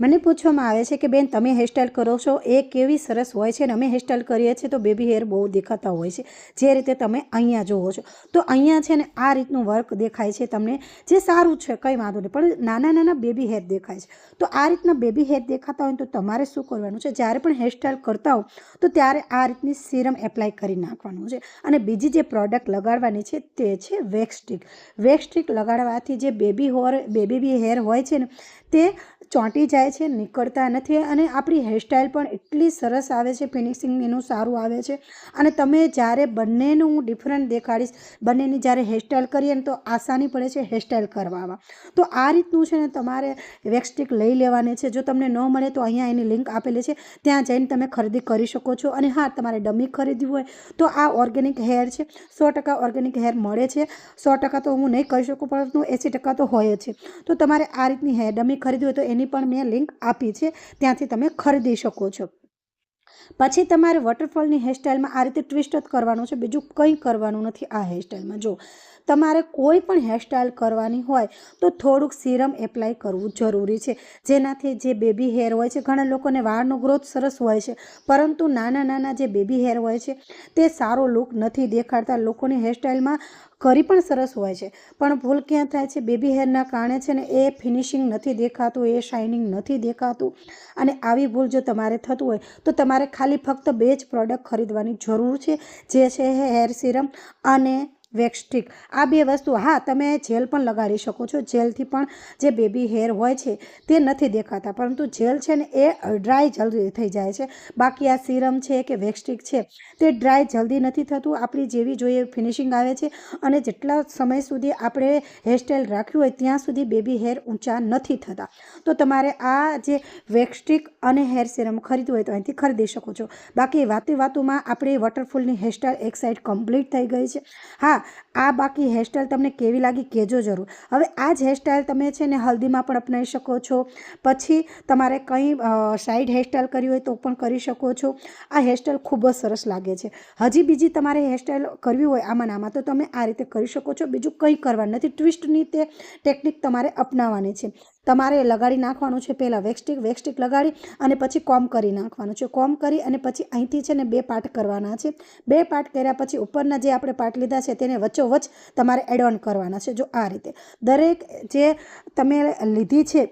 મને પૂછવામાં આવે છે કે, બેન, તમે હેરસ્ટાઈલ કરો છો? એ કેવી સરસ હોય છે અને અમે હેરસ્ટાઈલ કરીએ છીએ તો બેબી હેર બહુ દેખાતા હોય છે. જે રીતે તમે અહીંયા જુઓ છો. તો અહીંયા છે ને આ રીતનું વર્ક દેખાય છે તમને, જે સારું છે, કંઈ વાંધો નહીં. પણ નાના નાના બેબી હેર દેખાય છે. તો આ રીતના બેબી હેર દેખાતા હોય તો તમારે શું કરવાનું છે? જ્યારે પણ હેરસ્ટાઈલ કરતા હો, તો ત્યારે આ રીતની સિરમ એપ્લાય કરી નાખવાનું છે. અને બીજી જે પ્રોડક્ટ લગાડવાની છે તે છે વેક્સ સ્ટિક વેક્સ સ્ટિક લગાડવાથી જે બેબી હોર બેબી હેર હોય છે ને, તે ચોંટી જાય છે, નીકળતા નથી અને આપણી હેરસ્ટાઈલ પણ એટલી સરસ આવે છે ફિનિશિંગ એનું સારું આવે છે. અને તમે જ્યારે બંનેનું હું ડિફરન્ટ દેખાડીશ, બંનેની જ્યારે હેરસ્ટાઈલ કરીએ ને તો આસાની પડે છે હેરસ્ટાઈલ કરવામાં. તો આ રીતનું છે ને તમારે વેક્સટિક લઈ લેવાની છે. જો તમને ન મળે તો અહીંયા એની લિંક આપેલી છે. ત્યાં જઈને તમે ખરીદી કરી શકો છો. અને હા, તમારે ડમી ખરીદવી હોય તો આ ઓર્ગેનિક હેર છે. સો ટકા ઓર્ગેનિક હેર મળે છે. સો ટકા તો હું નહીં કહી શકું, પરંતુ એંસી ટકા તો હોય જ છે. તો તમારે આ રીતની હેર ડમી ખરીદવી હોય તો એની પણ મેં લિંક આપી છે, ત્યાંથી તમે ખરીદી શકો છો. પછી તમારે વોટરફોલની હેરસ્ટાઈલમાં આ રીતે ટ્વિસ્ટ જ કરવાનું છે, બીજું કંઈ કરવાનું નથી આ હેરસ્ટાઇલમાં જો તમારે કોઈ પણ હેરસ્ટાઇલ કરવાની હોય, તો થોડુંક સિરમ એપ્લાય કરવું જરૂરી છે. જેનાથી જે બેબી હેર હોય છે, ઘણા લોકોને વાળનો ગ્રોથ સરસ હોય છે, પરંતુ નાના નાના જે બેબી હેર હોય છે, તે સારો લુક નથી દેખાડતા. લોકોની હેરસ્ટાઈલમાં કરી પણ સરસ હોય છે. પણ ભૂલ ક્યાં થાય છે? બેબી હેરના કારણે છે ને એ ફિનિશિંગ નથી દેખાતું, એ શાઇનિંગ નથી દેખાતું. અને આવી ભૂલ જો તમારે થતું હોય, તો તમારે ખાલી ફક્ત બે જ પ્રોડક્ટ ખરીદવાની જરૂર છે, જે છે હેર સિરમ અને વેક્સ સ્ટિક આ બે વસ્તુ, હા, તમે જેલ પણ લગાડી શકો છો. જેલથી પણ જે બેબી હેર હોય છે તે નથી દેખાતા, પરંતુ જેલ છે ને એ ડ્રાય જલ્દી થઈ જાય છે. બાકી આ સિરમ છે કે વેક્સ્ટિક છે તે ડ્રાય જલ્દી નથી થતું. આપણી જેવી જોઈએ ફિનિશિંગ આવે છે અને જેટલા સમય સુધી આપણે હેરસ્ટાઈલ રાખ્યું હોય ત્યાં સુધી બેબી હેર ઊંચા નથી થતા. તો તમારે આ જે વેક્સ્ટિક અને હેર સિરમ ખરીદવું હોય તો અહીંથી ખરીદી શકો છો. બાકી વાતે વાતોમાં આપણી વોટરફોલની હેરસ્ટાઈલ એક સાઈડ કમ્પ્લીટ થઈ ગઈ છે. હા આ બાકી હેરસ્ટાઈલ તમને કેવી લાગી કહેજો જરૂર. હવે આ જ હેરસ્ટાઈલ તમે છે ને હલ્દીમાં પણ અપનાવી શકો છો. પછી તમારે કંઈ સાઈડ હેરસ્ટાઈલ કરવી હોય તો પણ કરી શકો છો. આ હેરસ્ટાઈલ ખૂબ જ સરસ લાગે છે. હજી બીજી તમારે હેરસ્ટાઈલ કરવી હોય આમાં આમાં તો તમે આ રીતે કરી શકો છો. બીજું કંઈ કરવાનું નથી. ટ્વિસ્ટની તે ટેકનિક તમારે અપનાવવાની છે. તમારે લગાડી નાખવાનું છે પહેલાં વેક્સટિક વેક્સટિક લગાડી અને પછી કોમ કરી નાખવાનું છે. કોમ કરી અને પછી અહીંથી છે ને બે પાર્ટ કરવાના છે. બે પાર્ટ કર્યા પછી ઉપરના જે આપણે પાર્ટ લીધા છે તેને વચ્ચોવચ્ચ તમારે એડ ઓન કરવાના છે. જો આ રીતે દરેક જે તમે લીધી છે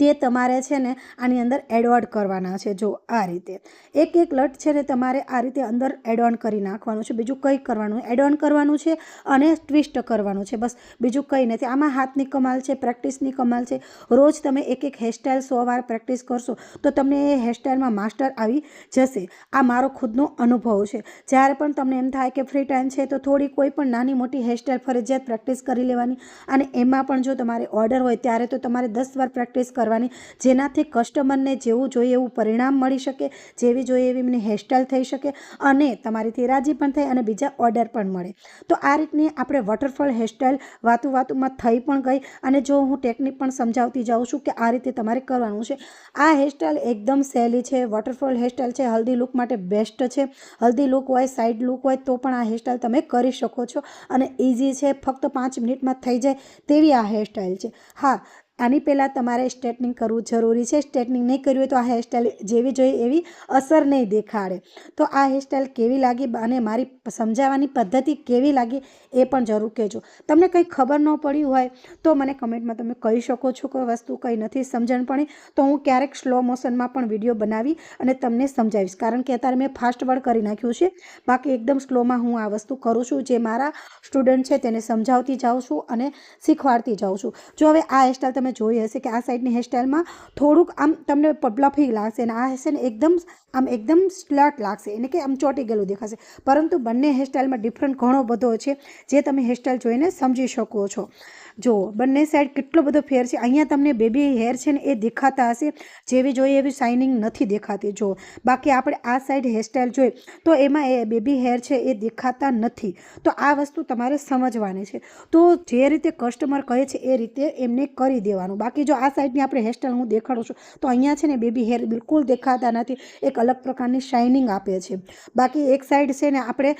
તે તમારે છે ને આની અંદર એડવર્ડ કરવાના છે, જો આ રીતે. એક એક લટ છે ને તમારે આ રીતે અંદર એડ કરી નાખવાનું છે, બીજું કંઈ કરવાનું એડ કરવાનું છે અને ટ્વિસ્ટ કરવાનું છે, બસ. બીજું કંઈ નથી. આમાં હાથની કમાલ છે, પ્રેક્ટિસની કમાલ છે. રોજ તમે એક એક હેરસ્ટાઈલ સો વાર પ્રેક્ટિસ કરશો, તો તમને એ હેરસ્ટાઈલમાં માસ્ટર આવી જશે. આ મારો ખુદનો અનુભવ છે. જ્યારે પણ તમને એમ થાય કે ફ્રી ટાઈમ છે, તો થોડી કોઈ પણ નાની મોટી હેરસ્ટાઈલ ફરજિયાત પ્રેક્ટિસ કરી લેવાની અને એમાં પણ જો તમારે ઓર્ડર હોય, ત્યારે તો તમારે દસ વાર પ્રેક્ટિસ કરવાની. કરવાની. જેનાથી કસ્ટમરને જેવું જોઈએ એવું પરિણામ મળી શકે, જેવી જોઈએ એવી એમની હેરસ્ટાઇલ થઈ શકે અને તમારીથી રાજી પણ થાય અને બીજા ઓર્ડર પણ મળે. તો આ રીતની આપણે વોટરફોલ હેરસ્ટાઈલ વાતું વાતુમાં થઈ પણ ગઈ અને જો હું ટેકનિક પણ સમજાવતી જાઉં છું કે આ રીતે તમારે કરવાનું છે. આ હેરસ્ટાઈલ એકદમ સહેલી છે વોટરફોલ હેરસ્ટાઇલ છે હલ્દી લુક માટે બેસ્ટ છે. હલ્દી લુક હોય સાઈડ લુક હોય, તો પણ આ હેરસ્ટાઈલ તમે કરી શકો છો અને ઇઝી છે, ફક્ત પાંચ મિનિટમાં થઈ જાય તેવી આ હેરસ્ટાઈલ છે. હા આની પહેલાં તમારે સ્ટ્રેટનિંગ કરવું જરૂરી છે. સ્ટ્રેટનિંગ નહીં કર્યું હોય તો આ હેરસ્ટાઈલ જેવી જોઈએ એવી અસર નહીં દેખાડે. તો આ હેરસ્ટાઈલ કેવી લાગી અને મારી સમજાવવાની પદ્ધતિ કેવી લાગી એ પણ જરૂર કહેજો. તમને કંઈ ખબર ન પડી હોય તો મને કમેન્ટમાં તમે કહી શકો છો. કોઈ વસ્તુ કંઈ નથી સમજણ પડી તો હું ક્યારેક સ્લો મોશનમાં પણ વીડિયો બનાવી અને તમને સમજાવીશ. કારણ કે અત્યારે મેં ફાસ્ટ વર્ડ કરી નાખ્યું છે. બાકી એકદમ સ્લોમાં હું આ વસ્તુ કરું છું જે મારા સ્ટુડન્ટ છે તેને સમજાવતી જાઉં છું અને શીખવાડતી જાઉં છું. જો હવે આ હેરસ્ટાઈલ તમે જોઈ હશે કે આ સાઈડની હેરસ્ટાઈલમાં થોડુંક આમ તમને પ્લફી લાગશે અને આ હશે ને એકદમ આમ એકદમ સ્લટ લાગશે. એટલે કે આમ ચોટી ગયેલું દેખાશે. પરંતુ બંને હેરસ્ટાઈલમાં ડિફરન્ટ ઘણો બધો છે જે તમે હેરસ્ટાઈલ જોઈને સમજી શકો છો. જો, બંને સાઈડ કેટલો બધો ફેર છે. અહીંયા તમને બેબી હેર છે ને એ દેખાતા હશે. જેવી જોઈએ એવી શાઇનિંગ નથી દેખાતી. જો, બાકી આપણે આ સાઈડ હેરસ્ટાઈલ જોઈએ, તો એમાં એ બેબી હેર છે એ દેખાતા નથી. તો આ વસ્તુ તમારે સમજવાની છે. તો જે રીતે કસ્ટમર કહે છે એ રીતે એમને કરી દેવાનું. બાકી જો આ સાઈડની આપણે હેરસ્ટાઈલ હું દેખાડું છું, તો અહીંયા છે ને બેબી હેર બિલકુલ દેખાતા નથી. એક અલગ પ્રકારની શાઇનિંગ આપે છે. બાકી એક સાઈડ છે ને આપણે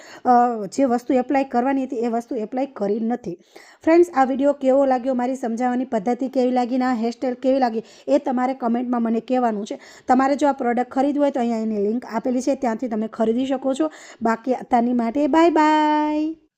જે વસ્તુ એપ્લાય કરવાની હતી એ વસ્તુ એપ્લાય કરી નથી. ફ્રેન્ડ્સ આ વીડિયો કેવો લાગ્યો, મારી સમજાવવાની પદ્ધતિ કેવી લાગી, ના હેરસ્ટાઈલ કેવી લાગી, એ તમારે કમેન્ટમાં મને કહેવાનું છે. તમારે જો આ પ્રોડક્ટ ખરીદવું હોય તો અહીંયા એની લિંક આપેલી છે, ત્યાંથી તમે ખરીદી શકો છો. બાકી અત્યારની માટે બાય બાય